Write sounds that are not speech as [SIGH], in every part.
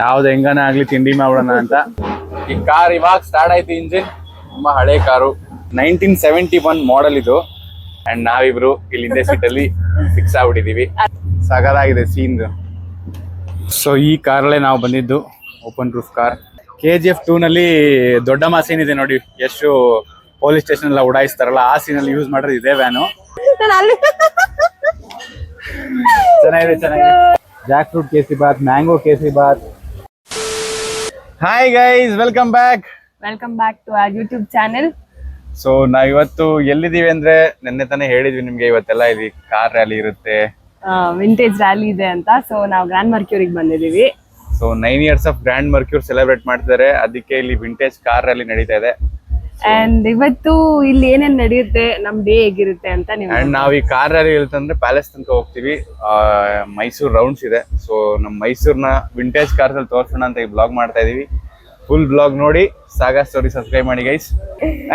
ಯಾವ್ದು ಹೆಂಗನ ಆಗ್ಲಿ ತಿಂಡಿ ಮಾಡೋಣ ಅಂತ. ಈ ಕಾರ್ ಇವಾಗ ಸ್ಟಾರ್ಟ್ ಆಯ್ತು ಇಂಜಿನ್. ತುಂಬಾ ಹಳೆ car. Nineteen seventy one model ಇದು. ಅಂಡ್ ನಾವಿಬ್ರು ಇಲ್ಲಿ ಸೀಟ್ ಅಲ್ಲಿ ಫಿಕ್ಸ್ ಆಗ್ಬಿಟ್ಟಿದೀವಿ. ಸಗದಾಗಿದೆ ಸೀನ್ ಸೊ ಈ ಕಾರಲ್ಲೇ ನಾವು ಬಂದಿದ್ದು. Open roof car K G F two ನಲ್ಲಿ ದೊಡ್ಡ ಸೀನ್ ಇದೆ ನೋಡಿ. ಎಷ್ಟು ಪೊಲೀಸ್ ಸ್ಟೇಷನ್ ಎಲ್ಲ ಉಡಾಯಿಸ್ತಾರಲ್ಲ ಆ ಸೀನ್ ಅಲ್ಲಿ ಯೂಸ್ ಮಾಡಿದ್ರೆ ಇದೇ ವ್ಯಾನು ಚೆನ್ನಾಗಿದೆ ಚೆನ್ನಾಗಿದೆ. Jackfruit Keshi Baat mango Keshi Baat hi guys welcome back welcome back to our YouTube channel so ನಾವ್ ಇವತ್ತು ಎಲ್ಲಿದೀವಿ ಅಂದ್ರೆ ನಿನ್ನೆ ತಾನೇ ಹೇಳಿದ್ವಿ ನಿಮ್ಗೆ ಇವತ್ತೆಲ್ಲ ಇಲ್ಲಿ ಕಾರ್ ರ್ಯಾಲಿ ಇರುತ್ತೆ. ವಿಂಟೇಜ್ ರ್ಯಾಲಿ ಇದೆ ಅಂತ. ಸೊ ನಾವು ಗ್ರ್ಯಾಂಡ್ ಮರ್ಕ್ಯೂರಿಗೆ ಬಂದಿದೀವಿ so nine years of Grand Mercure celebrate ಮಾಡ್ತಿದ್ದಾರೆ. ಅದಕ್ಕೆ ಇಲ್ಲಿ ವಿಂಟೇಜ್ ಕಾರ್ ರ್ಯಾಲಿ ನಡೀತಾ ಇದೆ. ಅಂಡ್ ಇವತ್ತು ಇಲ್ಲಿ ಏನೇನ್ ನಡೆಯುತ್ತೆ ನಮ್ ಡೇ ಹೇಗಿರುತ್ತೆ ಅಂತ ನೀವು ಅಂಡ್ ನಾವ್ ಈ ಕಾರ್ ರ್ಯಾಲಿ ಹೇಳ್ತಂದ್ರೆ ಪ್ಯಾಲೇಸ್ ತನಕ ಹೋಗ್ತೀವಿ. ಮೈಸೂರು ರೌಂಡ್ಸ್ ಇದೆ. ಸೊ ನಮ್ ಮೈಸೂರ್ನ ವಿಂಟೇಜ್ ಕಾರ್ಸ್ ಅಲ್ಲಿ ತೋರ್ಸೋಣ ಅಂತ ಈ ಬ್ಲಾಗ್ ಮಾಡ್ತಾ ಇದೀವಿ. ಫುಲ್ ಬ್ಲಾಗ್ ನೋಡಿ ಸಾಗಾ ಸ್ಟೋರಿ ಸಬ್ಸ್ಕ್ರೈಬ್ ಮಾಡಿ guys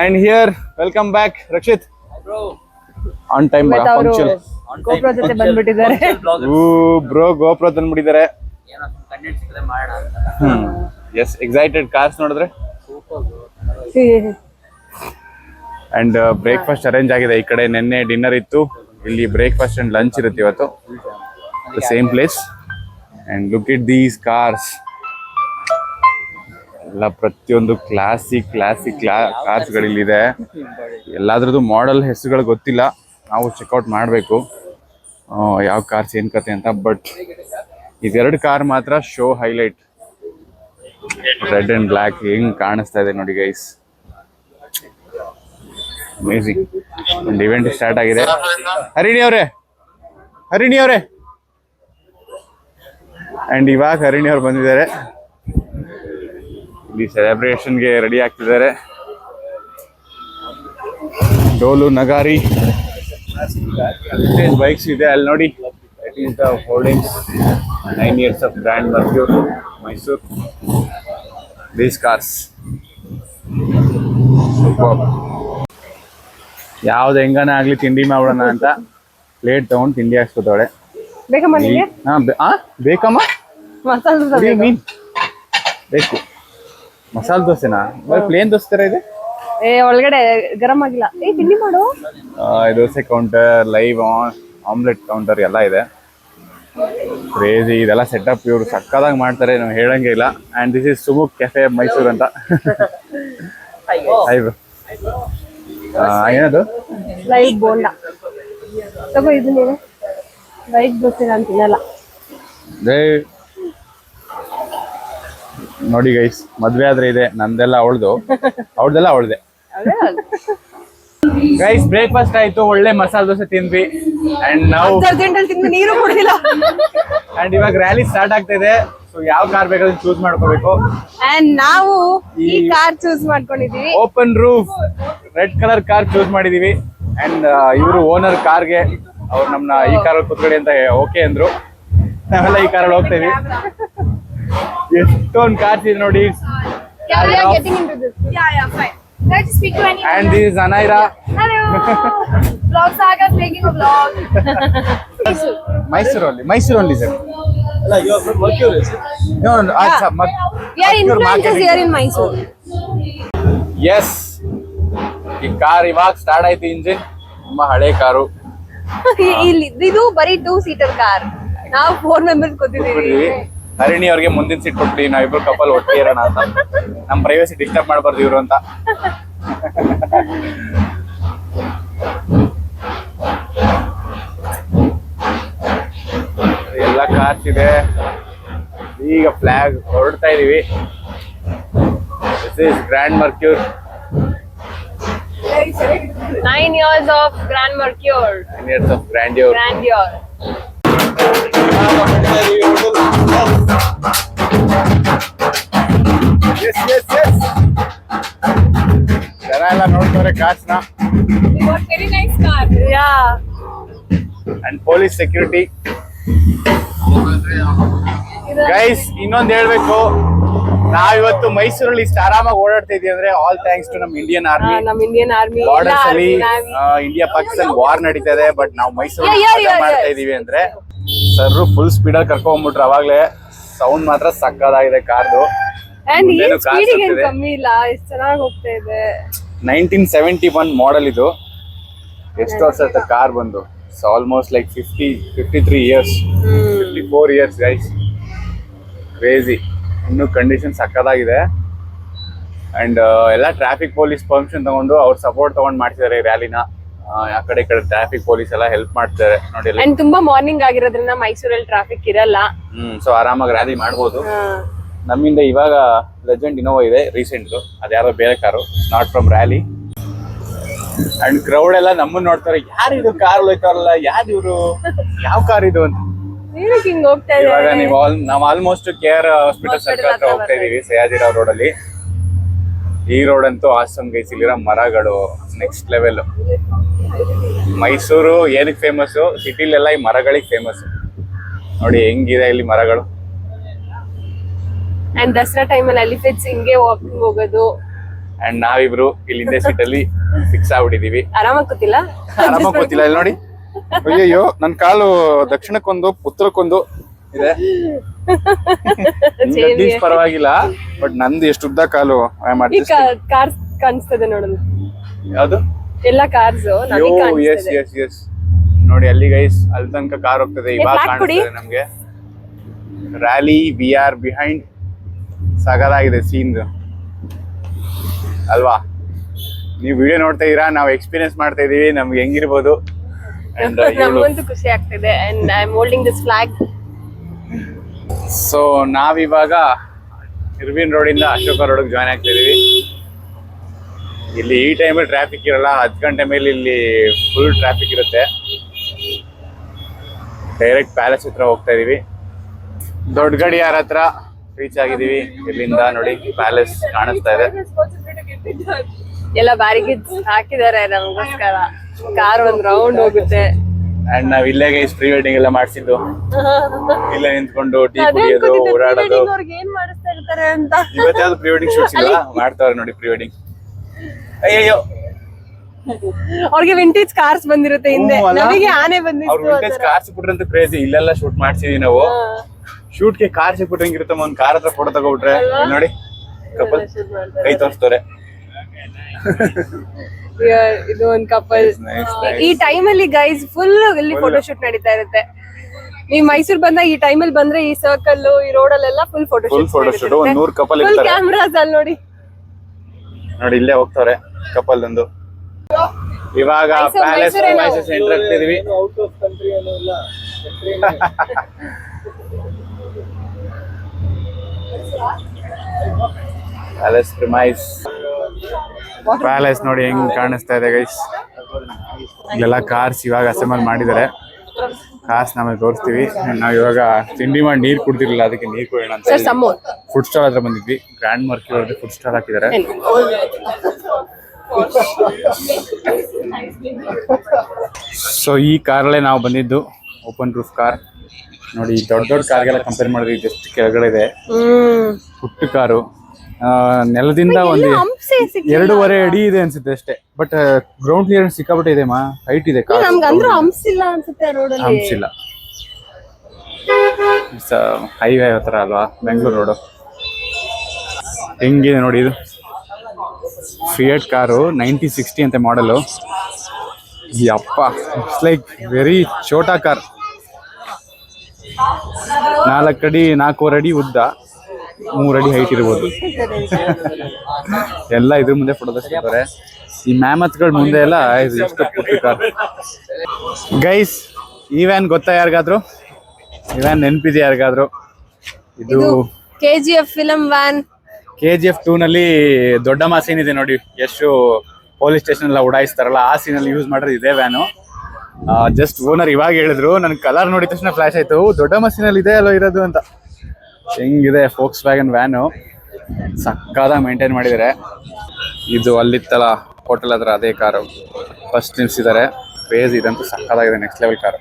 and here welcome back Rakshith. On time ಗೋಪುರ ಜೊತೆ ಬಂದ್ಬಿಟ್ಟಿದ್ದಾರೆ. ಬ್ರೋ ಗೋಪ್ರ ತಂದ್ಬಿಟ್ಟಿದ್ದಾರೆ. ಎಸ್ ಎಕ್ಸೈಟೆಡ್ ಕಾರ್ಸ್ ನೋಡಿದ್ರೆ. ಅಂಡ್ ಬ್ರೇಕ್ಫಾಸ್ಟ್ ಅರೇಂಜ್ ಆಗಿದೆ. ಈ ಕಡೆ ನಿನ್ನೆ ಡಿನ್ನರ್ ಇತ್ತು. ಇಲ್ಲಿ ಬ್ರೇಕ್ಫಾಸ್ಟ್ ಅಂಡ್ ಲಂಚ್ ಇರುತ್ತೆ ಇವತ್ತು. The same place and look it these cars ಎಲ್ಲ ಪ್ರತಿಯೊಂದು ಕ್ಲಾಸಿಕ್ ಕ್ಲಾಸಿಕ್ ಕ್ಲಾ ಕಾರ್ಸ್ಗಳಿಲ್ಲಿದೆ ಎಲ್ಲಾದ್ರದ್ದು ಮಾಡೆಲ್ ಹೆಸರುಗಳು ಗೊತ್ತಿಲ್ಲ. ನಾವು ಚೆಕ್ಔಟ್ ಮಾಡಬೇಕು. ಯಾವ ಕಾರ್ಸ್ ಏನ್ ಕತೆ ಅಂತ. ಬಟ್ ಇದೆರಡು ಕಾರ್ ಮಾತ್ರ show highlight red and black ಹೆಂಗ್ ಕಾಣಿಸ್ತಾ ಇದೆ ನೋಡಿ ಗೈಸ್ ಅಮೇಸಿಂಗ್ ಒಂದು ಇವೆಂಟ್ ಸ್ಟಾರ್ಟ್ ಆಗಿದೆ. ಹರಿಣಿ ಅವರೇ. ಹರಿಣಿ ಅವರೇ. ಅಂಡ್ ಇವಾಗ ಹರಿಣಿ ಅವ್ರು ಬಂದಿದ್ದಾರೆ. ಇಲ್ಲಿ ಸೆಲೆಬ್ರೇಷನ್ಗೆ ರೆಡಿ ಆಗ್ತಿದ್ದಾರೆ. ಡೋಲು ನಗಾರಿ. ಬೈಕ್ಸ್ ಇದೆ ಅಲ್ಲಿ ನೋಡಿ. It is the holdings nine years of Grand Mercure Mysore these cars ಯಾವ್ದು ಹೆಂಗನ ಆಗ್ಲಿ ತಿಂಡಿ ಮಾಡೋಣ ಅಂತ ಪ್ಲೇಟ್ ತಗೊಂಡು ತಿಂಡಿ ಹಾಕ್ಸ್ಕೊತಾಳೆ ಬೇಕಮ್ಮ ನಿಮಗೆ ಹಾ ಆ ಬೇಕಮ್ಮ? ಮಸಾಲೆ ದೋಸೆ ಬೇಕು. ಮೀನ್. ಬೇಕು. ಮಸಾಲೆ ದೋಸೆನಾ? ಪ್ಲೇನ್ ದೋಸೆ ತರ ಇದೆ? ಏ ಒಳಗಡೆ ಗರಂ ಆಗಿಲ್ಲ. ಏ ತಿಂಡಿ ಮಾಡು. ಆ, dosa counter live omelette counter ಎಲ್ಲ ಇದೆ. ಕ್ರೇಜಿ ಇದೆಲ್ಲ ಸೆಟಪ್ ಇವರು ಸಕ್ಕದಾಗಿ ಮಾಡ್ತಾರೆ ನಾವು ಹೇಳಂಗೆ ಇಲ್ಲ. And this is Sumukh cafe Mysore ಅಂತ. ಆ, ಏನದು? ಲೈಟ್ ಬೋಂಡ. ತಗೋ ಇದು ನೀನು. ಲೈಟ್ ಅಂತ ತಿನ್ನಲ್ಲ. ನೋಡಿ ಗೈಸ್ ಮದ್ವೆ ಆದ್ರೆ ಇದೆ ನಂದೆಲ್ಲ ಅವಳ್ದು. ಅವಳ್ದೆಲ್ಲ ಅವಳ್ದೆ. ಗೈಸ್ ಬ್ರೇಕ್ಫಾಸ್ಟ್ ಆಯ್ತು ಒಳ್ಳೆ ಮಸಾಲ ದೋಸೆ ತಿಂದ್ವಿ. ಅಂಡ್ ನಾವು ನೀರು ಕುಡಿದಿಲ್ಲ ಅಂಡ್ ಇವಾಗ ರ್ಯಾಲಿ ಸ್ಟಾರ್ಟ್ ಆಗ್ತಾ ಇದೆ. ಸೊ ಯಾವ ಕಾರ್ ಬೇಕಾದ್ರೆ ಚೂಸ್ ಮಾಡ್ಕೋಬೇಕು. ಅಂಡ್ ನಾವು ಈ car choose ಮಾಡ್ಕೊಂಡಿದೀವಿ open roof red colour car choose ಮಾಡಿದೀವಿ ಅಂಡ್ ಇವರು ಓನರ್ ಕಾರ್ಗೆ ಅವ್ರು ನಮ್ನ ಈ ಕಾರಲ್ಲಿ ಕುತ್ಕೊಳ್ಳಿ ಅಂತ ಓಕೆ ಅಂದ್ರು. ನಾವೆಲ್ಲ ಈ ಕಾರಲ್ಲಿ ಹೋಗ್ತೇವೆ. ಎಷ್ಟೊಂದ್ ಕಾರ್ ಇದೆ ನೋಡಿ? And this Anaira a vlog. ಮೈಸೂರಲ್ಲಿ ಮೈಸೂರಲ್ಲಿ ಸರ್ ಅಲ್ಲ you are from Mercure no, no, ಅಚ್ಚಾ, ಮತ್- We are Mercure influencers marketing. here in Mysore. Yes ಈ ಕಾರ್ ಇವಾಗ ಸ್ಟಾರ್ಟ್ ಆಯ್ತು ಇಂಜಿನ್ ತುಂಬಾ ಹಳೆ ಕಾರು ಇಲ್ಲಿ ಇದು ಬರೀ ಟೂ ಸೀಟರ್ ಕಾರ್ ನಾವು ಫೋರ್ ಮೆಂಬರ್ಸ್ ಕೂತಿದ್ದೀವಿ. ಅರಿಣಿ ಹರಿಣಿ ಅವ್ರಿಗೆ ಮುಂದಿನ ಸೀಟ್ ಕೊಟ್ಬಿಡಿ ನಾವಿಬ್ರು ಕಪಲ್ ಒಟ್ಟಿಗೆ ಇರೋಣ ಅಂತ. ನಮ್ ಪ್ರೈವಸಿ ಡಿಸ್ಟರ್ಬ್ ಮಾಡಬಾರ್ದು ಇವ್ರು ಅಂತ. [LAUGHS] ಎಲ್ಲ ಇದೆ ಈಗ ಫ್ಲಾಗ್ ಹೊರಡ್ತಾ ಇದೀವಿ. This is Grand Mercure nine years of Grand Mercure nine years of grandeur grand year yes yes yes ಜನ ಎಲ್ಲ ನೋಡ್ತಾರೆ ಕಾಸ್ನ. We got very yeah and police security guys ಇನ್ನೊಂದು ಹೇಳ್ಬೇಕು. ನಾವಿವತ್ತು ಮೈಸೂರಲ್ಲಿ ಇಷ್ಟು ಆರಾಮಾಗಿ ಓಡಾಡ್ತಾ ಇದೀವಿ ಅಂದ್ರೆ ಆಲ್ ಥ್ಯಾಂಕ್ಸ್ ಟು ನಮ್ ಇಂಡಿಯನ್ ಆರ್ಮಿ ನಮ್ ಇಂಡಿಯನ್ ಆರ್ಮಿ ಬಾರ್ಡರ್ಸ್ ಅಲ್ಲಿ ಇಂಡಿಯಾ ಪಾಕಿಸ್ತಾನ ವಾರ್ ನಡೀತಾ ಇದೆ ಬಟ್ ನಾವು ಮೈಸೂರಲ್ಲಿ ಮಾಡ್ತಾ. ಇದೀವಿ ಅಂದ್ರೆ ಸರ್ ಫುಲ್ ಸ್ಪೀಡ್ ಅಲ್ಲಿ ಕರ್ಕೊಂಡ್ಬಿಟ್ರು ಅವಾಗ್ಲೇ. ಸೌಂಡ್ ಮಾತ್ರ ಸಕ್ಕದಾಗಿದೆ ಕಾರ್ದು. ಕಮ್ಮಿ ಇಲ್ಲ ಎಷ್ಟ್ ಚೆನ್ನಾಗಿ ಹೋಗ್ತಾ ಇದೆ. ನೈನ್ಟೀನ್ ಸೆವೆಂಟಿ ಒನ್ ಮಾಡೆಲ್ ಇದು. ಎಷ್ಟು ವರ್ಷ ಆಯ್ತು ಕಾರ್ ಬಂದು? Almost like fifty fifty three years fifty four years guys crazy ಇನ್ನು ಕಂಡೀಷನ್ ಸಕ್ಕದಾಗಿದೆ ಅಂಡ್ ಎಲ್ಲ ಟ್ರಾಫಿಕ್ ಪೊಲೀಸ್ ಪರ್ಮಿಷನ್ ತಗೊಂಡು ಅವ್ರ ಸಪೋರ್ಟ್ ತಗೊಂಡು ಮಾಡ್ತಿದ್ದಾರೆ ಈ ರ್ಯಾಲಿನ ಆ ಕಡೆ ಈ ಕಡೆ ಟ್ರಾಫಿಕ್ ಪೊಲೀಸ್ ಎಲ್ಲ ಹೆಲ್ಪ್ ಮಾಡ್ತಾರೆ ನೋಡಿ ಅಲ್ಲಿ. ಅಂಡ್ ತುಂಬಾ ಮಾರ್ನಿಂಗ್ ಆಗಿರೋದ್ರಿಂದ ಮೈಸೂರಲ್ಲಿ ಟ್ರಾಫಿಕ್ ಇರಲ್ಲ. ಹ್ಮ್ ಸೊ ಆರಾಮಾಗಿ ರ್ಯಾಲಿ ಮಾಡ್ಬೋದು. ನಮ್ಮಿಂದ ಇವಾಗ ಲೆಜೆಂಡ್ ಇನೋವಾ ಇದೆ ರೀಸೆಂಟ್ ಅದ್ಯಾರೋ ಬೇರೆ car. Not from rally and crowd ಎಲ್ಲ ನಮ್ಮನ್ನ ನೋಡ್ತಾರೆ. ಯಾರು ಇದು ಕಾರ್ ಹೋಯ್ತಾರಲ್ಲ ಯಾರು ಇವರು? ಯಾವ ಕಾರ್ ಇದು ಅಂತ. ಏನಕ್ಕೆ ಹಿಂಗ್ ಹೋಗ್ತಾ ಇವಾಗ ನೀವು ಆಲ್ ನಾವು almost K R hospital circle ಹತ್ರ ಹೋಗ್ತಾ ಇದೀವಿ ಸಯಾಜಿರಾವ್ ರೋಡ್ ಅಲ್ಲಿ. ಈ ರೋಡ್ ಅಂತೂ ಆಸಮ್ ಗೈಸ್ ಇಲ್ಲಿರೋ ಮರಗಳು ನೆಕ್ಸ್ಟ್ ಲೆವೆಲ್ ಮೈಸೂರು ಏನಕ್ಕೆ ಫೇಮಸ್ ಸಿಟಿಲೆಲ್ಲ ಈ ಮರಗಳಿಗೆ ಫೇಮಸ್ ನೋಡಿ ಹೆಂಗಿದೆ ಇಲ್ಲಿ ಮರಗಳು. ಅಂಡ್ ದಸರಾ ಟೈಮಲ್ಲಿ ಎಲಿಫೆಂಟ್ಸ್ ಹಿಂಗೆ ವಾಕಿಂಗ್ ಹೋಗೋದು. ಅಂಡ್ ನಾವಿಬ್ರು ಇಲ್ಲಿ ಹಿಂದೆ ಸೀಟ್ ಅಲ್ಲಿ ಫಿಕ್ಸ್ ಆಗ್ಬಿಟ್ಟಿದೀವಿ. ಆರಾಮಾಗಿ ಕೂತಿಲ್ಲ? ಆರಾಮಾಗಿ ಗೊತ್ತಿಲ್ಲ ಇಲ್ಲಿ ನೋಡಿ. ಅಯ್ಯಯ್ಯೋ ನನ್ ಕಾಲು ದಕ್ಷಿಣಕ್ಕೊಂದು ಉತ್ತರಕ್ಕೊಂದು ಇದೆ. ಪರವಾಗಿಲ್ಲ ಬಟ್ ನಂದು ಎಷ್ಟು ಉದ್ದ ಕಾಲು ಐ ಆಮ್ ಈ ಕಾರ್ಸ್ ಕಾಣಿಸ್ತದೆ ನೋಡಲು. ಯಾವುದು? ಎಲ್ಲ ಕಾರ್ಸ್ ಯೋ ಎಸ್ ಎಸ್ ಎಸ್ ನೋಡಿ ಅಲ್ಲಿ ಗೈಸ್ ಅಲ್ಲಿ ತನಕ ಕಾರ್ ಹೋಗ್ತದೆ ಇವಾಗ ಕೊಡಿ. ಕಾಣಿಸ್ತದೆ ನಮ್ಗೆ. ರ್ಯಾಲಿ ವಿ ಆರ್ ಬಿಹೈಂಡ್ ಸಗದಾಗಿದೆ ಸೀನ್ ಅಲ್ವಾ? ನೀವು ವಿಡಿಯೋ ನೋಡ್ತಾ ಇದೀರಾ ನಾವು ಎಕ್ಸ್ಪೀರಿಯನ್ಸ್ ಮಾಡ್ತಾ ಇದೀವಿ ನಮ್ಗೆ ಹೆಂಗಿರ್ಬೋದು? ಅಂಡ್ [LAUGHS] ನಮಗಂತೂ ಖುಷಿ ಆಗ್ತಿದೆ and I am holding this flag so ನಾವಿವಾಗ ಇರ್ವಿನ್ ರೋಡಿಂದ ಅಶೋಕ ರೋಡ್ಗೆ ಜಾಯ್ನ್ ಆಗ್ತಾ ಇದೀವಿ ಇಲ್ಲಿ ಈ ಟೈಮಲ್ಲಿ ಟ್ರಾಫಿಕ್ ಇರಲ್ಲ ಹತ್ತು ಗಂಟೆ ಮೇಲೆ ಇಲ್ಲಿ ಫುಲ್ ಟ್ರಾಫಿಕ್ ಇರುತ್ತೆ. ಡೈರೆಕ್ಟ್ ಪ್ಯಾಲೇಸ್ ಹತ್ರ ಹೋಗ್ತಾ ಇದೀವಿ ದೊಡ್ಡ ಗಡಿಯಾರ ಹತ್ರ ರೀಚ್ ಆಗಿದೀವಿ ಇಲ್ಲಿಂದ ನೋಡಿ ಪ್ಯಾಲೇಸ್ ಕಾಣಿಸ್ತಾ ಇದೆ. ಎಲ್ಲ ಬ್ಯಾರಿಗೇಡ್ಸ್ ಹಾಕಿದ್ದಾರೆ ನಮಗೋಸ್ಕರ. ಕಾರ್ ಒಂದ್ ರೌಂಡ್ ಹೋಗುತ್ತೆ. ಅಂಡ್ ನಾವ್ ಇಲ್ಲೇ ಗೈಸ್ ಪ್ರೀ ವೆಡ್ಡಿಂಗ್ ಎಲ್ಲ ಮಾಡ್ಸಿದ್ದು. ಇಲ್ಲೇ ನಿಂತ್ಕೊಂಡು ಟೀ ಕುಡಿಯೋದು ಓಡಾಡೋದು. ಅವ್ರಿಗೆ ಏನ್ ಮಾಡಿಸ್ತಾ ಇರ್ತಾರೆ ಅಂತ. ಇವತ್ತಾದ್ರು ಪ್ರೀ ವೆಡ್ಡಿಂಗ್ ಶೂಟ್ಸ್ ಇಲ್ಲ ಮಾಡ್ತಾವ್ರೆ ನೋಡಿ ಪ್ರೀ ವೆಡ್ಡಿಂಗ್ ಅಯ್ಯಯ್ಯೋ. ಅವ್ರಿಗೆ ವಿಂಟೇಜ್ ಕಾರ್ಸ್ ಬಂದಿರುತ್ತೆ ಹಿಂದೆ. ಹ್ಞೂ ಅಲ್ಲ? ನಮಗೆ ಆನೆ ಅವ್ರು ಬಂದಿತ್ತು ವಿಂಟೇಜ್ ಕಾರ್ ಅಂತ ಕ್ರೇಜಿ ಇಲ್ಲೆಲ್ಲ ಶೂಟ್ ಮಾಡ್ಸಿದೀವಿ ನಾವು. ಶೂಟ್ಗೆ ಕಾರ್ ಸಿಕ್ಬಿಟ್ರೆ ಹೆಂಗಿರುತ್ತಮ್ಮ ಒಂದ್ ಕಾರ್ ಹತ್ರ ಫೋಟೋ ತಗೋಬಿಟ್ರೆ. ನೋಡಿ ಕಪಲ್ ಕೈ ತೋರಿಸ್ತವ್ರೆ ಇದು ಒಂದ್ ಕಪಲ್. ಈ ಟೈಮ್ ಅಲ್ಲಿ ಗೈಸ್ ಫುಲ್ ಇಲ್ಲಿ ಫೋಟೋಶೂಟ್ ನಡೀತಾ ಇರುತ್ತೆ. ನೀವ್ ಮೈಸೂರ್ ಬಂದ ಈ ಟೈಮ್ ಅಲ್ಲಿ ಬಂದ್ರೆ ಈ ಸರ್ಕಲ್ ಈ ರೋಡ್ ಅಲ್ಲೆಲ್ಲ full photo full photo shoot ಒಂದ್ ನೂರ್ ಕಪಲ್ ಫುಲ್ ಕ್ಯಾಮ್ರಾಸ್ ಅಲ್ಲಿ ನೋಡಿ. ನೋಡಿ ಇಲ್ಲೇ ಹೋಗ್ತಾರೆ ಕಪಲ್ ಒಂದು. ಇವಾಗ ಪ್ಯಾಲೇಸ್ ಮೈಸೂರ್ ಮೈಸೂರು ಸೆಂಟರ್ ಆಗ್ತಿದೀವಿ ಔಟ್ ಆಫ್ ಕಂಟ್ರಿ ಏನೂ ಇಲ್ಲ. ಪ್ಯಾಲೇಸ್ ಪ್ರಿಮೈಸ್ ಪ್ಯಾಲೇಸ್ ನೋಡಿ ಹೆಂಗ್ ಕಾಣಿಸ್ತಾ ಇದೆ ಗೈಸ್ ಇಲ್ಲೆಲ್ಲ ಕಾರ್ಸ್ ಇವಾಗ ಅಸೆಂಬಲ್ ಮಾಡಿದ್ದಾರೆ. ಕಾರ್ಸ್ ನಮಗೆ ತೋರಿಸ್ತೀವಿ. ನಾವ್ ಇವಾಗ ತಿಂಡಿ ಮಾಡಿ ನೀರ್ ಕುಡ್ತಿರ್ಲಿಲ್ಲ ಅದಕ್ಕೆ ನೀರ್ ಕುಡಿಯೋಣ ಅಂತ ಫುಡ್ ಸ್ಟಾಲ್ ಹತ್ರ ಬಂದಿದ್ವಿ. ಗ್ರ್ಯಾಂಡ್ ಮಾರ್ಕೆಟ್ ಅವ್ರದ್ದು ಫುಡ್ ಸ್ಟಾಲ್ ಹಾಕಿದ್ದಾರೆ. ಸೊ ಈ ಕಾರಲ್ಲೇ ನಾವು ಬಂದಿದ್ದು. ಓಪನ್ ರೂಫ್ ಕಾರ್ ನೋಡಿ ದೊಡ್ಡ ದೊಡ್ಡ ಕಾರ್ಗೆಲ್ಲ ಕಂಪೇರ್ ಮಾಡಿದ್ರೆ ಜಸ್ಟ್ ಕೆಳಗಡೆ ಇದೆ. ಪುಟ್ಟ ಕಾರು ನೆಲದಿಂದ ಒಂದು. ಎರಡೂವರೆ ಅಡಿ ಇದೆ ಅನ್ಸುತ್ತೆ ಅಷ್ಟೇ. ಬಟ್ ಗ್ರೌಂಡ್ ಕ್ಲಿಯರೆನ್ಸ್ ಸಿಕ್ಕಾಬಿಟ್ಟೆ ಇದೆ ಮಾ. ಹೈಟ್ ಇದೆ ಇಲ್ಲ ಅನ್ಸುತ್ತೆ ಹಂಪ್ಸಿಲ್ಲ. ಹೈವೇ ಹತ್ರ ಅಲ್ವಾ? ಬೆಂಗಳೂರು ರೋಡು ಹೆಂಗಿದೆ ನೋಡಿ ಇದು? ಫಿಯಟ್ ಕಾರು ನೈನ್ಟಿ ಸಿಕ್ಸ್ಟಿ ಅಂತ ಮಾಡಲು ಯಪ್ಪ ಇಟ್ಸ್ ಲೈಕ್ ವೆರಿ ಛೋಟಾ ಕಾರ್ ನಾಲ್ಕು ಅಡಿ ನಾಲ್ಕೂವರೆ ಅಡಿ ಉದ್ದ. ಮೂರು ಅಡಿ ಹೈಟ್ ಇರ್ಬೋದು. ಎಲ್ಲ ಇದ್ರ ಮುಂದೆ ಫೋಟೋ ತೆಗಿತಾರೆ ಈ ಮ್ಯಾಮತ್ಗಳ ಮುಂದೆ ಎಲ್ಲ ಎಷ್ಟು ಪುಟ್ಟ ಕಾರ್. ಗೈಸ್ ಈ ವ್ಯಾನ್ ಗೊತ್ತಾ ಯಾರಿಗಾದ್ರು? ಈ ವ್ಯಾನ್ ನೆನಪಿದೆ ಯಾರಿಗಾದ್ರು? ಇದು K G F film van K G F two ನಲ್ಲಿ ದೊಡ್ಡ ಸೀನ್ ಇದೆ ನೋಡಿ ಎಷ್ಟು ಪೊಲೀಸ್ ಸ್ಟೇಷನ್ ಎಲ್ಲ ಉಡಾಯಿಸ್ತಾರಲ್ಲ ಆ ಸೀನ್ ಅಲ್ಲಿ ಯೂಸ್ ಮಾಡೋದು ಇದೇ ವ್ಯಾನು ಜಸ್ಟ್ ಓನರ್ ಇವಾಗ ಹೇಳಿದ್ರು ನನ್ ಕಲರ್ ನೋಡಿದ ತಕ್ಷಣ ಫ್ಲಾಶ್ ಆಯ್ತು. ದೊಡ್ಡ ಮಸೀನ್ ಸೀನ್ ಅಲ್ಲಿ ಇದೆ ಅಲ್ಲೋ ಇರೋದು ಅಂತ. ಹೆಂಗಿದೆ ಫೋಕ್ಸ್ ವ್ಯಾಗನ್ ವ್ಯಾನು ಸಕ್ಕದ ಮೇಂಟೈನ್ ಮಾಡಿದ್ದಾರೆ ಇದು ಅಲ್ಲಿತ್ತಲ್ಲ ಹೋಟೆಲ್ ಹತ್ರ ಅದೇ ಕಾರು ಫಸ್ಟ್ ನಿಲ್ಸಿದ್ದಾರೆ ಕ್ರೇಜ್ ಇದಂತೂ ಸಕ್ಕದಾಗಿದೆ ನೆಕ್ಸ್ಟ್ ಲೆವೆಲ್ ಕಾರು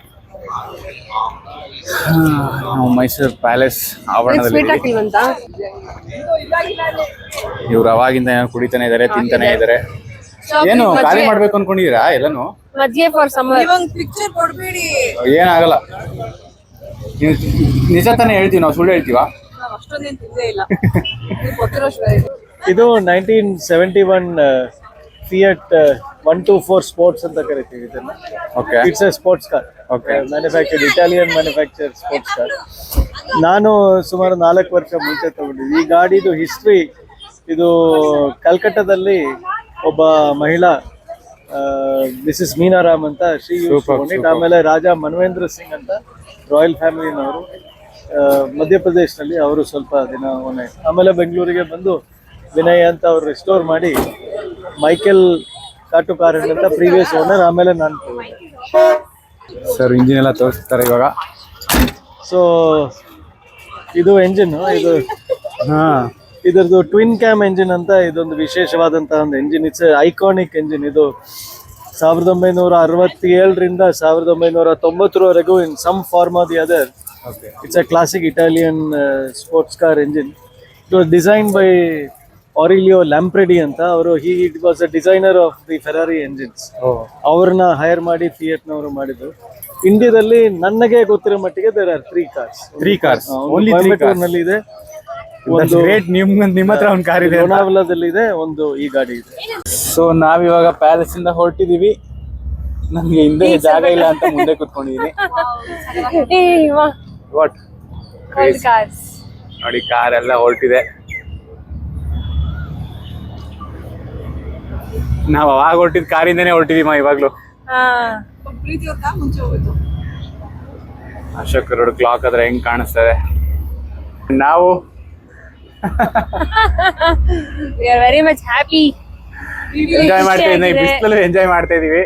ನಾವು ಮೈಸೂರು ಪ್ಯಾಲೇಸ್ ಆವರಣದಲ್ಲಿ ಇವ್ರು ಅವಾಗಿಂದ ಏನೋ ಕುಡಿತಾನೆ ಇದಾರೆ ತಿಂತಾನೆ ಇದಾರೆ. ಏನು ಖಾಲಿ ಮಾಡ್ಬೇಕು ಅನ್ಕೊಂಡಿದೀರಾ ಎಲ್ಲಾನು? ಮಜ್ಜಿಗೆ ಫಾರ್ ಸಮ್ಮರ್ ಪಿಕ್ಚರ್ ಕೊಡ್ಬೇಡಿ. ಏನಾಗಲ್ಲ. ನಿಜ ತಾನೇ ಹೇಳ್ತೀವಿ ನಾವು ಸುಳ್ಳು ಹೇಳ್ತೀವಾ? ಅಷ್ಟೊಂದೇನ್ ತಿಂದೇ ಇಲ್ಲ. ನೀವ್ ಕೊಟ್ಟಿರೋಷ್ಟು ಇದು. Nineteen seventy one Fiat one two four sports ಅಂತ ಕರಿತೀವಿ ಇದನ್ನ. Okay it's a sports car okay manufactured Italian manufacture sports car ನಾನು ಸುಮಾರು ನಾಲ್ಕು ವರ್ಷ ಮುಂಚೆ ತಗೊಂಡಿದ್ದೆ. ಈ ಗಾಡಿದು ಹಿಸ್ಟ್ರಿ ಇದು ಕಲ್ಕಟ್ಟದಲ್ಲಿ ಒಬ್ಬ ಮಹಿಳಾ ಮಿಸಸ್ ಮೀನಾರಾಮ್ ಅಂತ ಶ್ರೀ ಆಮೇಲೆ ರಾಜ ಮನ್ವೇಂದ್ರ ಸಿಂಗ್ ಅಂತ ರಾಯಲ್ ಫ್ಯಾಮಿಲಿನವರು ಮಧ್ಯಪ್ರದೇಶದಲ್ಲಿ ಅವರು ಸ್ವಲ್ಪ ದಿನ ಒನೆ ಆಮೇಲೆ ಬೆಂಗಳೂರಿಗೆ ಬಂದು ವಿನಯ್ ಅಂತ ಅವ್ರು ರೆಸ್ಟೋರ್ ಮಾಡಿ ಮೈಕೆಲ್ ಕಾಟು ಕಾರನ್ ಅಂತ ಪ್ರೀವಿಯಸ್ ಓನರ್ ಆಮೇಲೆ ನಾನು ಸರ್ ಇಂಜಿನ್ ಎಲ್ಲ ತೋರಿಸ್ತಾರೆ ಇವಾಗ. ಸೊ ಇದು ಎಂಜಿನ್ ಇದು ಹಾ. ಇದರದ್ದು ಟ್ವಿನ್ ಕ್ಯಾಮ್ ಎಂಜಿನ್ ಅಂತ ಇದೊಂದು ವಿಶೇಷವಾದಂತಹ ಒಂದು ಎಂಜಿನ್ ಇಟ್ಸ್ ಐಕಾನಿಕ್ ಎಂಜಿನ್ ಇದು ಸಾವಿರದ ಒಂಬೈನೂರ ಅರವತ್ತೇಳರಿಂದ ಸಾವಿರದ ಒಂಬೈನೂರ ತೊಂಬತ್ತರವರೆಗೂ in some form of the other okay it's a classic Italian sports car engine it was design by Aurelio Lampredi ಅಂತ. ಅವರು he it was a designer of the Ferrari engines ಅವ್ರನ್ನ hire ಮಾಡಿ ಫಿಯಟ್ನವರು ಮಾಡಿದ್ರು ಇಂಡಿಯಾದಲ್ಲಿ ನನಗೆ ಗೊತ್ತಿರೋ ಮಟ್ಟಿಗೆ there are three cars three cars only ನಲ್ಲಿ ಇದೆ ಒಂದು ಗ್ರೇಟ್ ನಿಮ್ ನಿಮ್ಮ ಹತ್ರ ಒಂದು ಕಾರ್ ಇದೆ ಲೋನಾವಲಾದಲ್ಲಿ ಇದೆ ಒಂದು ಈ ಗಾಡಿ ಇದೆ. ಸೊ ನಾವಿವಾಗ ಪ್ಯಾಲೇಸ್ ಇಂದ ಹೊರಟಿದೀವಿ. ನಮ್ಗೆ ಹಿಂದೆ ಜಾಗ ಇಲ್ಲ ಅಂತ ಮುಂದೆ ಕುತ್ಕೊಂಡಿದೀನಿ. [LAUGHS] ವಾಟ್ ನೋಡಿ ಕಾರ್ ಎಲ್ಲ ಹೊರಟಿದೆ. ನಾವ್ ಅವಾಗ ಹೊರಟಿದ್ ಕಾರಿಂದನೇ ಹೊರಟಿದೀಮ ಇವಾಗ್ಲು. ಅಶೋಕ್ ರೋಡ್ ಕ್ಲಾಕ್ ಆದ್ರೆ ಹೆಂಗ್ ಕಾಣಿಸ್ತದೆ. ನಾವು ವೆರಿ ಮಚ್ ಹ್ಯಾಪಿ ಎಂಜಾಯ್ ಮಾಡ್ತಾ ಇದ್ದೀವಿ. ಬಿಸಿಲಲ್ಲೂ ಎಂಜಾಯ್ ಮಾಡ್ತಾ ಇದೀವಿ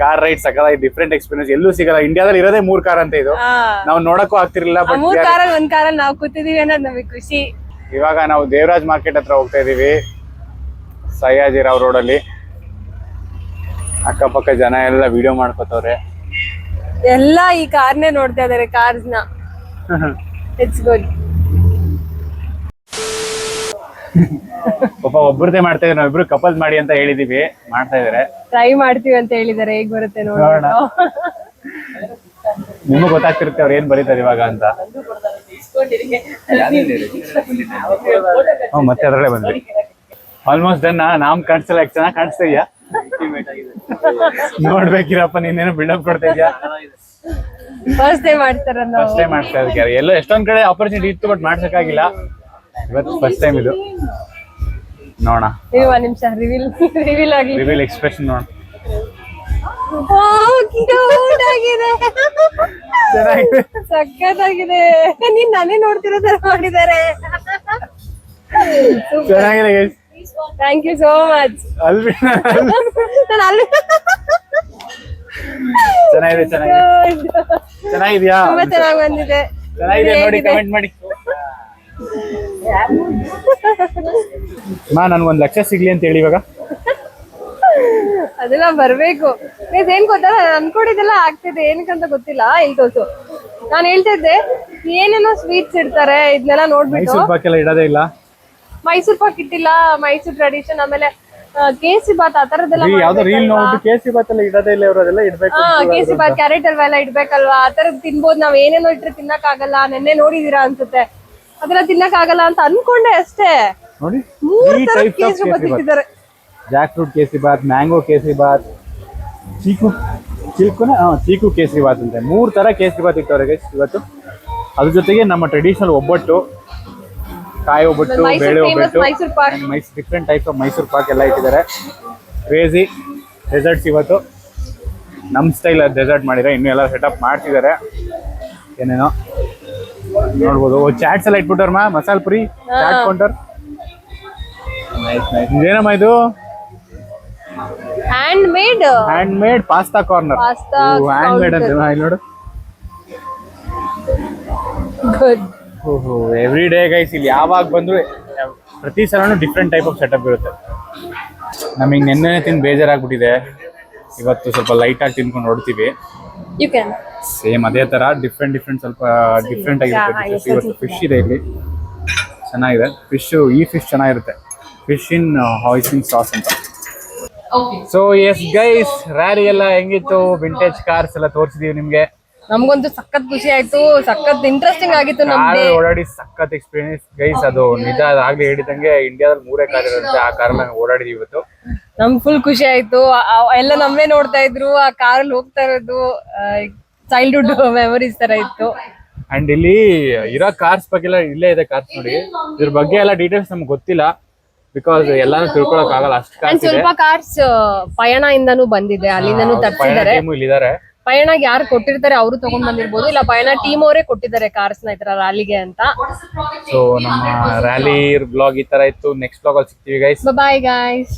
ಕಾರ್ ರೈಡ್ ಸಕಲ ಡಿಫ್ರೆಂಟ್ ಎಕ್ಸ್ಪೀರಿಯನ್ಸ್ ಎಲ್ಲೂ ಸಿಗಲ್ಲ. ಇಂಡಿಯಾದಲ್ಲಿ ಇರೋದೇ ಮೂರ್ ಕಾರ್ ಅಂತ ಇದು. ನಾವು ನೋಡಕ್ಕೂ ಆಗ್ತಿರ್ಲಿಲ್ಲ ಆ ಮೂರ್ ಕಾರಲ್ಲಿ ಒಂದ್ ಕಾರಲ್ಲಿ ನಾವು ಕೂತಿದೀವಿ ಅನ್ನೋದು ನಮಗೆ ಖುಷಿ. ಇವಾಗ ನಾವು ದೇವರಾಜ್ ಮಾರ್ಕೆಟ್ ಹತ್ರ ಹೋಗ್ತಾ ಇದೀವಿ ಸಯ್ಯಾಜಿರಾವ್ ಅಲ್ಲಿ. ಅಕ್ಕಪಕ್ಕ ಜನ ಎಲ್ಲ ವಿಡಿಯೋ ಮಾಡ್ಕೋತವ್ರೆ. ಎಲ್ಲ ಈ ಕಾರ್ನೇ ನೋಡ್ತಾ ಇದಾರೆ ಕಾರ್ಸ್ನ. [LAUGHS] ಇಟ್ಸ್ ಗುಡ್ ಪಾಪ ಒಬ್ಬರದೇ ಮಾಡ್ತಾ ಇದ್ರೆ ನಾವಿಬ್ರು ಕಪಲ್ ಮಾಡಿ ಅಂತ ಹೇಳಿದೀವಿ. ಮಾಡ್ತಾ ಇದಾರೆ ಟ್ರೈ ಮಾಡ್ತೀವಿ ಅಂತ ಹೇಳಿದಾರೆ ಹೇಗ್ ಬರುತ್ತೆ ನೋಡೋಣ. ನಿಮಗ್ ಗೊತ್ತಾಗ್ತಿರುತ್ತೆ ಅವ್ರು ಏನ್ ಬರೀತಾರೆ ಇವಾಗ ಅಂತ. ಹ್ಮ್, ಮತ್ತೆ ಅದ್ರಲ್ಲೇ ಬಂದ್ವಿ. ಆಲ್ಮೋಸ್ಟ್ ಡನ್ ನಾಮ್ ಕಾಣಿಸಲ್ಲ ಯಾಕೆ ಚೆನ್ನಾಗಿ ಕಾಣಿಸ್ತಾ ಇದೆಯಾ? ನೋಡ್ಬೇಕಿರಪ್ಪ ನೀನೇನೋ ಬಿಲ್ಡಪ್ ಕೊಡ್ತಾ ಇದೆಯಾ? ಫಸ್ಟ್ ಡೇ ಮಾಡ್ತಾರ ನಾವು ಫಸ್ಟ್ ಟೈಮ್ ಮಾಡ್ತಾ ಇದ್ದಾರೆ. ಎಲ್ಲೋ ಎಷ್ಟೊಂದ್ ಕಡೆ ಆಪರ್ಚುನಿಟಿ ಇತ್ತು ಬಟ್ ಮಾಡ್ಸಕ್ಕಾಗಿಲ್ಲ. ಇವತ್ತು ಫಸ್ಟ್ ಟೈಮ್ ಇದು. ನೋಡೋಣ. ನೀವು ಒಂದ್ ನಿಮಿಷ ರಿವೀಲ್ ರಿವೀಲ್ ಆಗ್ಲಿ ರಿವೀಲ್ ಎಕ್ಸ್ಪ್ರೆಷನ್ ನೋಡೋಣ. ಕ್ಯೂಟ್ ಆಗಿದೆ. ಚೆನ್ನಾಗಿದೆ. ಸಖತ್ತಾಗಿದೆ. ನೀನ್ ನಾನೇ ನೋಡ್ತಿರೋ ತರ ಮಾಡಿದ್ದಾರೆ. ಚೆನ್ನಾಗಿದೆ guys thank you so much Alvi ನಾನು ಅಲ್ವಿ ಚೆನ್ನಾಗಿದೆ ಚೆನ್ನಾಗಿದೆ. ಚೆನ್ನಾಗಿದ್ಯಾ? ತುಂಬಾ ಚೆನ್ನಾಗಿ ಬಂದಿದೆ. ಚೆನ್ನಾಗಿದೆ ನೋಡಿ? ಕಮೆಂಟ್ ಮಾಡಿ. ಮಾ ನನ್ಗೊಂದ್ ಲಕ್ಷ ಸಿಗ್ಲಿ ಅಂತ ಹೇಳಿ ಇವಾಗ. ಅದೆಲ್ಲ ಬರ್ಬೇಕು. ಏನ್ ಗೊತ್ತಾ ನಾನ್ ಅನ್ಕೊಂಡಿದ್ದೆಲ್ಲ ಆಗ್ತಿದೆ. ಏನಕ್ಕಂತ ಗೊತ್ತಿಲ್ಲ ಇಲ್ಲಿ ತೋರ್ಸು ನಾನು ಹೇಳ್ತಿದ್ದೆ ಏನೇನೋ ಸ್ವೀಟ್ಸ್ ಇಡ್ತಾರೆ ಇದನ್ನೆಲ್ಲ ನೋಡ್ಬಿಟ್ಟು. ಮೈಸೂರು ಇಡೋದೇ ಇಲ್ಲ. ಮೈಸೂರ್ ಪಾಕ್ ಇಟ್ಟಿಲ್ಲ ಮೈಸೂರ್ ಟ್ರೆಡಿಷನ್ ಆಮೇಲೆ ಕೇಸಿ ಬಾತ್ ಆ ತರದೆಲ್ಲ ಈ ಯಾವ್ದೋ ರೀಲ್ ನೋಡ್ಬಿಟ್ಟು ಕೇಸರಿ ಬಾತ್ ಎಲ್ಲ ಇಡೋದೇ ಇಲ್ಲ ಇವ್ರು ಅದೆಲ್ಲ ಇಡ್ಬೇಕು ಹಾ ಕೇಸರಿ ಬಾತ್ ಕ್ಯಾರೆಟ್ ಹಲ್ವಾ ಎಲ್ಲ ಇಡ್ಬೇಕಲ್ವಾ? ಆ ತರದ್ ತಿನ್ಬೋದು ನಾವ್ ಏನೇನೋ ಇಟ್ರೆ ತಿನ್ನಕ್ ಆಗಲ್ಲ ನೆನ್ನೆ ನೋಡಿದೀರಾ ಅನ್ಸುತ್ತೆ. ಅದೆಲ್ಲ ತಿನ್ನಕ್ ಆಗಲ್ಲ ಅಂತ ಅನ್ಕೊಂಡೆ ಅಷ್ಟೇ. ನೋಡಿ ಮೂರ್ ತರ ಕೇಸರಿ ಬಾತ್. ಇಟ್ಟಿದ್ದಾರೆ Jack fruit kesari bath mango kesari bath chikoo ಚಿಲ್ಕುನ ಹಾ ಚೀಕು ಕೇಸರಿ ಬಾತ್ ಅಂತ. ಮೂರ್ ತರ ಕೇಸರಿ ಬಾತ್ ಇಟ್ಟವ್ರೆ ಇವತ್ತು. ಅದ್ರ ಜೊತೆಗೆ ನಮ್ಮ ಟ್ರೆಡಿಷನಲ್ ಒಬ್ಬಟ್ಟು ಕಾಯಿ ಒಬ್ಬಟ್ಟು ಬೇಳೆ ಒಬ್ಬಟ್ಟು. Mysore different type of Mysuru pak ಎಲ್ಲ ಇಟ್ಟಿದ್ದಾರೆ. ಕ್ರೇಜಿ ಡೆಸರ್ಟ್ಸ್ ಇವತ್ತು. ನಮ್ಮ ಸ್ಟೈಲ್ ಡೆಸರ್ಟ್ ಮಾಡಿದ್ದಾರೆ ಇನ್ನೂ ಎಲ್ಲ ಸೆಟಪ್ ಮಾಡ್ತಿದ್ದಾರೆ. ಏನೇನೋ. ನೋಡ್ಬೋದು. ಚಾಟ್ಸ್ ಎಲ್ಲ ಇಟ್ಬಿಟ್ಟವ್ರ ಮಾ ಮಸಾಲ ಪುರಿ ಚಾಟ್ ಕೌಂಟರ್ ಏನಮ್ಮ ಇದು? Handmade handmade pasta corner handmade ಅಂತ ಇಲ್ಲಿ ನೋಡು. ಗುಡ್ ಓಹೋ ಎವ್ರಿ ಡೇ ಗೈಸ್ ಇಲ್ಲಿ ಯಾವಾಗ ಬಂದ್ರು ಪ್ರತಿ ಸಲನು ಡಿಫ್ರೆಂಟ್ ಟೈಪ್ ಆಫ್ ಸೆಟಪ್ ಇರುತ್ತೆ. ನಮಗೆ ನೆನ್ನೆ ತಿಂದು ಬೇಜಾರಾಗ್ಬಿಟ್ಟಿದೆ. ಇವತ್ತು ಸ್ವಲ್ಪ ಲೈಟ್ ಆಗಿ ತಿನ್ಕೊಂಡು ಹೊಡ್ತೀವಿ. ಯು ಕ್ಯಾನ್ ಸೇಮ್ ಅದೇ ತರ ಡಿಫ್ರೆಂಟ್ ಡಿಫ್ರೆಂಟ್ ಸ್ವಲ್ಪ ಡಿಫ್ರೆಂಟ್ ಆಗಿರುತ್ತೆ ಇವತ್ತು ಫಿಶ್ ಇದೆ ಇಲ್ಲಿ. ಚೆನ್ನಾಗಿದೆ. ಫಿಶ್ ಈ ಫಿಶ್ ಚೆನ್ನಾಗಿರುತ್ತೆ. ಫಿಶ್ ಇನ್ ಹಾಯ್ಸಿಂಗ್ ಸಾಸ್ ಅಂತ. ಸೊ ಎಸ್ ಗೈಸ್ ರ್ಯಾಲಿ ಎಲ್ಲ ಹೆಂಗಿತ್ತು? ವಿಂಟೇಜ್ ಕಾರ್ಸ್ ಎಲ್ಲ ತೋರಿಸಿದೀವಿ ನಿಮ್ಗೆ. ನಮಗೊಂದು ಸಖತ್ ಖುಷಿ ಆಯ್ತು. ಸಖತ್ ಇಂಟ್ರೆಸ್ಟಿಂಗ್ ಆಗಿತ್ತು ನಮ್ಗೆ ಓಡಾಡಿ ಸಖತ್ ಎಕ್ಸ್ಪೀರಿಯನ್ಸ್ ಗೈಸ್ ಅದು ನಿಜ ಆಗ್ಲಿ ಹೇಳಿದಂಗೆ ಇಂಡಿಯಾದಲ್ಲಿ ಮೂರೇ ಕಾರ್ ಇರುತ್ತೆ. ಆ ಕಾರ್ ಓಡಾಡಿದ್ವಿ ಇವತ್ತು. ನಮ್ಗೆ ಫುಲ್ ಖುಷಿ ಆಯ್ತು. ಎಲ್ಲ ನಮ್ಮೇ ನೋಡ್ತಾ ಇದ್ರು. ಆ ಕಾರಲ್ಲಿ ಹೋಗ್ತಾ ಇರೋದು ಚೈಲ್ಡ್ಹುಡ್ ಮೆಮೊರೀಸ್ [LAUGHS] ತರ ಇತ್ತು. ಅಂಡ್ ಇಲ್ಲಿ ಇರೋ ಕಾರ್ಸ್ ಬಗ್ಗೆ ಎಲ್ಲ ಇಲ್ಲೇ ಇದೆ ಕಾರ್ಸ್ ನೋಡಿ. ಇದ್ರ ಬಗ್ಗೆ ಎಲ್ಲ ಡೀಟೇಲ್ಸ್ ನಮ್ಗೆ ಗೊತ್ತಿಲ್ಲ. ಬಿಕಾಸ್ ಎಲ್ಲಾನು ತಿಳ್ಕೊಳಕ್ ಆಗಲ್ಲ ಅಷ್ಟು ಕಾರ್ಸ್ ಇದೆ ಸ್ವಲ್ಪ ಕಾರ್ಸ್ ಪಯಣ ಇಂದಾನು ಬಂದಿದೆ ಅಲ್ಲಿಂದಾನು ತರ್ಸಿದ್ದಾರೆ. ಟೀಮು ಇಲ್ಲಿದ್ದಾರೆ. ಪಯಣ ಯಾರು ಕೊಟ್ಟಿರ್ತಾರೆ ಅವರು ತಗೊಂಡ್ ಬಂದಿರ್ಬೋದು ಇಲ್ಲ ಪಯಣ ಟೀಮ್ ಅವರೇ ಕೊಟ್ಟಿದ್ದಾರೆ ಕಾರ್ಸ್ನ ಈ ತರ ರ್ಯಾಲಿಗೆ ಅಂತ. ಸೊ ನಮ್ಮ ರ್ಯಾಲಿ ಬ್ಲಾಗ್ ಈ ತರ ಇತ್ತು. ನೆಕ್ಸ್ಟ್ ಬ್ಲಾಗ್ ಅಲ್ಲಿ ಸಿಗ್ತೀವಿ ಗೈಸ್ ಬಾಯ್ ಗಾಯ್ಸ್